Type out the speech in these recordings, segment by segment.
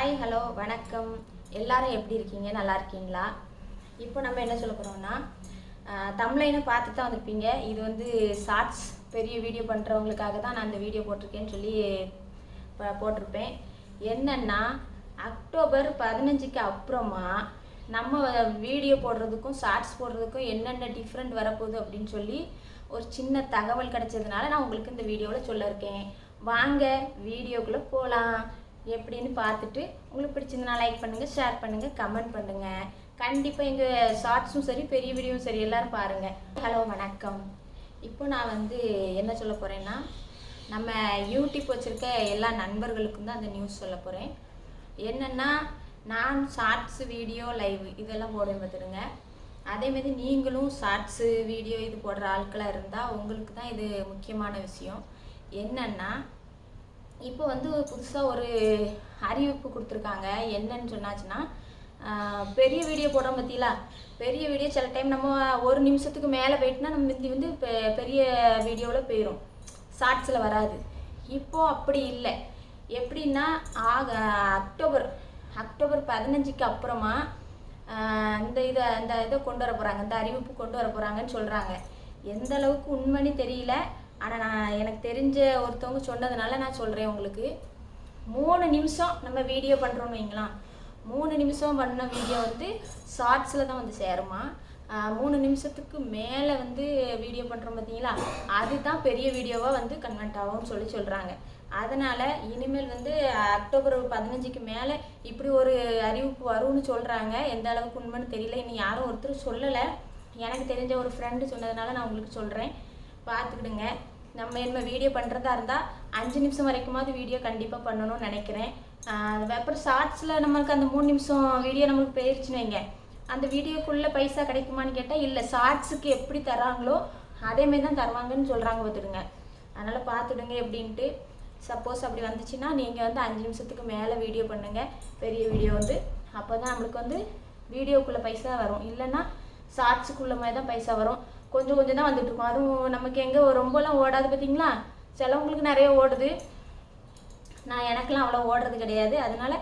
Hi hello வணக்கம். எல்லாரும் எப்படி இருக்கீங்க? நல்லா இருக்கீங்களா? இப்போ நம்ம என்ன சொல்ல போகிறோம்னா தமிழைன்னு பார்த்து தான் வந்திருப்பீங்க. இது வந்து ஷார்ட்ஸ் பெரிய வீடியோ பண்ணுறவங்களுக்காக தான் நான் இந்த வீடியோ போட்டிருக்கேன்னு சொல்லி போட்டிருப்பேன். என்னன்னா அக்டோபர் பதினஞ்சுக்கு அப்புறமா நம்ம வீடியோ போடுறதுக்கும் ஷார்ட்ஸ் போடுறதுக்கும் என்னென்ன டிஃப்ரெண்ட் வரப்போகுது அப்படின்னு சொல்லி ஒரு சின்ன தகவல் கிடைச்சதுனால நான் உங்களுக்கு இந்த வீடியோவில் சொல்ல இருக்கேன். வாங்க வீடியோக்குள்ளே போகலாம் எப்படின்னு பார்த்துட்டு உங்களுக்கு பிடிச்சிருந்தனா லைக் பண்ணுங்கள் ஷேர் பண்ணுங்கள் கமெண்ட் பண்ணுங்கள் கண்டிப்பாக எங்கள் ஷார்ட்ஸும் சரி பெரிய வீடியோவும் சரி எல்லோரும் பாருங்கள் ஹலோ வணக்கம். இப்போ நான் வந்து என்ன சொல்ல போகிறேன்னா நம்ம யூடியூப் வச்சுருக்க எல்லா நண்பர்களுக்கும் தான் அந்த நியூஸ் சொல்ல போகிறேன் என்னென்னா நான் ஷார்ட்ஸ் வீடியோ லைவ் இதெல்லாம் போடுவேன் பார்த்துருங்க அதேமாரி நீங்களும் ஷார்ட்ஸு வீடியோ இது போடுற ஆட்களாக இருந்தால் உங்களுக்கு தான் இது முக்கியமான விஷயம். என்னென்னா இப்போ வந்து புதுசாக ஒரு அறிவிப்பு கொடுத்துருக்காங்க. என்னன்னு சொன்னாச்சுன்னா பெரிய வீடியோ போடுறோம் பார்த்தீங்களா பெரிய வீடியோ சில டைம் நம்ம ஒரு நிமிஷத்துக்கு மேலே போயிட்டுனா நம்ம முந்தி வந்து பெ- பெரிய வீடியோவில் போயிடும் ஷார்ட்ஸில் வராது. இப்போ அப்படி இல்லை. எப்படின்னா ஆக அக்டோபர் அக்டோபர் பதினஞ்சுக்கு அப்புறமா இந்த இதை இந்த இதை கொண்டு வர போகிறாங்க இந்த அறிவிப்பு கொண்டு வர போகிறாங்கன்னு சொல்கிறாங்க எந்த அளவுக்கு உண்மைன்னு தெரியல. ஆனால் நான் எனக்கு தெரிஞ்ச ஒருத்தவங்க சொன்னதுனால நான் சொல்கிறேன் உங்களுக்கு. மூணு நிமிஷம் நம்ம வீடியோ பண்ணுறோன்னு வைங்களாம் மூணு நிமிஷம் பண்ண வீடியோ வந்து ஷார்ட்ஸில் தான் வந்து சேருமா. மூணு நிமிஷத்துக்கு மேலே வந்து வீடியோ பண்ணுறோம் பார்த்தீங்களா அதுதான் பெரிய வீடியோவாக வந்து கன்வெர்ட் ஆகும்னு சொல்லி சொல்கிறாங்க அதனால் இனிமேல் வந்து அக்டோபர் பதினஞ்சுக்கு மேலே இப்படி ஒரு அறிவிப்பு வரும்னு சொல்கிறாங்க எந்த அளவுக்கு உண்மைன்னு தெரியல. இன்னும் யாரும் ஒருத்தர் சொல்லலை. எனக்கு தெரிஞ்ச ஒரு ஃப்ரெண்டு சொன்னதுனால நான் உங்களுக்கு சொல்கிறேன் பார்த்துக்கிடுங்க. நம்ம என்ன வீடியோ பண்ணுறதா இருந்தால் அஞ்சு நிமிஷம் வரைக்குமாவது வீடியோ கண்டிப்பாக பண்ணணும்னு நினைக்கிறேன். அப்புறம் ஷார்ட்ஸில் நம்மளுக்கு அந்த மூணு நிமிஷம் வீடியோ நம்மளுக்கு போயிருச்சுன்னு வைங்க. அந்த வீடியோக்குள்ளே பைசா கிடைக்குமான்னு கேட்டால் இல்லை ஷார்ட்ஸுக்கு எப்படி தராங்களோ அதேமாரி தான் தருவாங்கன்னு சொல்கிறாங்க பார்த்துடுங்க. அதனால் பார்த்துடுங்க எப்படின்ட்டு. சப்போஸ் அப்படி வந்துச்சுன்னா நீங்கள் வந்து அஞ்சு நிமிஷத்துக்கு மேலே வீடியோ பண்ணுங்கள் பெரிய வீடியோ வந்து. அப்போ தான் நம்மளுக்கு வந்து வீடியோக்குள்ளே பைசா வரும். இல்லைன்னா ஷார்ட்ஸுக்குள்ள மாதிரி தான் பைசா வரும். கொஞ்சம் கொஞ்சம் தான் வந்துட்டு இருக்கும் அதுவும் நமக்கு எங்கே ரொம்பலாம் ஓடாது பார்த்தீங்களா சிலவங்களுக்கு நிறைய ஓடுது. நான் எனக்கெல்லாம் அவ்வளோ ஓடுறது கிடையாது. அதனால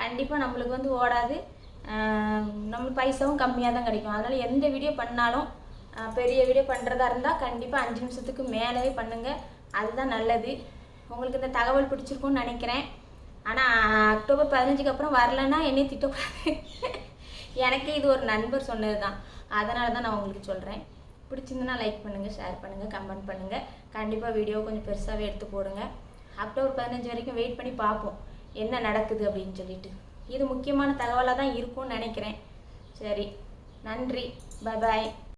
கண்டிப்பாக நம்மளுக்கு வந்து ஓடாது. நம்ம பைசாவும் கம்மியாக தான் கிடைக்கும். அதனால் எந்த வீடியோ பண்ணாலும் பெரிய வீடியோ பண்ணுறதா இருந்தால் கண்டிப்பாக அஞ்சு நிமிஷத்துக்கு மேலே பண்ணுங்கள் அதுதான் நல்லது. உங்களுக்கு இந்த தகவல் பிடிச்சிருக்கும்னு நினைக்கிறேன். ஆனால் அக்டோபர் பதினஞ்சுக்கு அப்புறம் வரலன்னா என்னை திட்டக்கூடாது. எனக்கே இது ஒரு நண்பர் சொன்னது தான் அதனால தான் நான் உங்களுக்கு சொல்கிறேன் பிடிச்சிருந்தனா லைக் பண்ணுங்கள் ஷேர் பண்ணுங்கள் கமெண்ட் பண்ணுங்கள் கண்டிப்பாக வீடியோ கொஞ்சம் பெருசாகவே எடுத்து போடுங்க. அக்டோபர் பதினஞ்சு வரைக்கும் வெயிட் பண்ணி பார்ப்போம். என்ன நடக்குது அப்படின்னு சொல்லிட்டு. இது முக்கியமான தகவலாக தான் இருக்கும்னு நினைக்கிறேன். சரி நன்றி. Bye bye